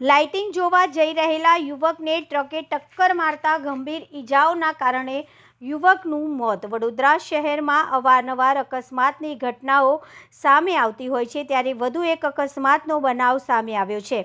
Lighting જોવા જઈ રહેલા યુવકને ટ્રકે ટક્કર મારતા ગંભીર ઈજાઓના કારણે યુવકનું મોત. વડોદરા શહેરમાં અવારનવાર અકસ્માતની ઘટનાઓ સામે આવતી હોય છે, ત્યારે વધુ એક અકસ્માતનો બનાવ સામે આવ્યો છે.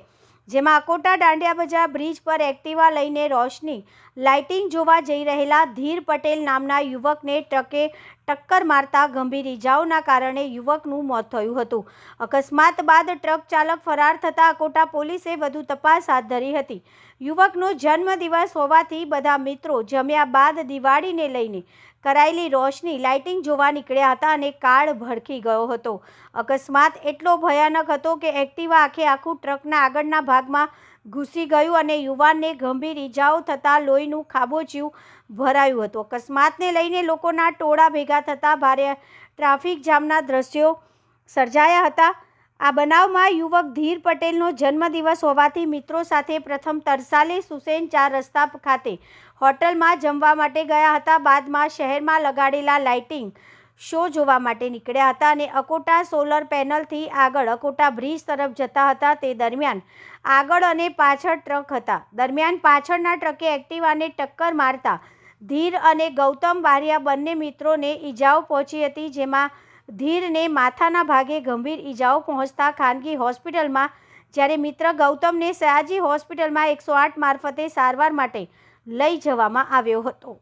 જેમાં અકોટા દાંડિયા બજાર બ્રિજ પર એક્ટિવા લઈને રોશની લાઇટિંગ જોવા જઈ રહેલા ધીર પટેલ નામના યુવકને ટ્રકે ટક્કર મારતા ગંભીર ઈજાઓના કારણે યુવકનું મોત થયું હતું. અકસ્માત બાદ ટ્રક ચાલક ફરાર થતાં અકોટા પોલીસે વધુ તપાસ હાથ ધરી હતી. યુવકનો જન્મદિવસ હોવાથી બધા મિત્રો જમ્યા બાદ દિવાળીને લઈને કરાયેલી રોશની લાઇટિંગ જોવા નીકળ્યા હતા અને કાળ ભડકી ગયો હતો. અકસ્માત એટલો ભયાનક હતો કે એક્ટિવા આખે આખું ટ્રકના આગળના ભાગમાં ઘૂસી ગયું અને યુવાનને ગંભીર ઈજાઓ થતાં લોહીનું ખાબોચિયું ભરાયું હતું. અકસ્માતને લઈને લોકોના ટોળા ભેગા થતાં ભારે ટ્રાફિક જામના દ્રશ્યો સર્જાયા હતા. આ બનાવમાં યુવક ધીર પટેલનો જન્મદિવસ હોવાથી મિત્રો સાથે પ્રથમ તરસાલે સુસેન ચાર રસ્તા ખાતે હોટલમાં જમવા માટે ગયા હતા. બાદમાં શહેરમાં લગાડેલા લાઇટિંગ શો જોવા માટે નીકળ્યા હતા અને અકોટા સોલર પેનલથી આગળ અકોટા બ્રિજ તરફ જતા હતા. તે દરમિયાન આગળ અને પાછળ ટ્રક હતા. દરમિયાન પાછળના ટ્રકે એક્ટિવાને ટક્કર મારતા ધીર અને ગૌતમ બારિયા બંને મિત્રોને ઈજાઓ પહોંચી હતી, જેમાં ધીરને માથાના ભાગે ગંભીર ઈજાઓ પહોંચતા ખાનગી હોસ્પિટલમાં, જ્યારે મિત્ર ગૌતમને સયાજી હોસ્પિટલમાં એકસો આઠ મારફતે સારવાર માટે લઈ જવામાં આવ્યો હતો.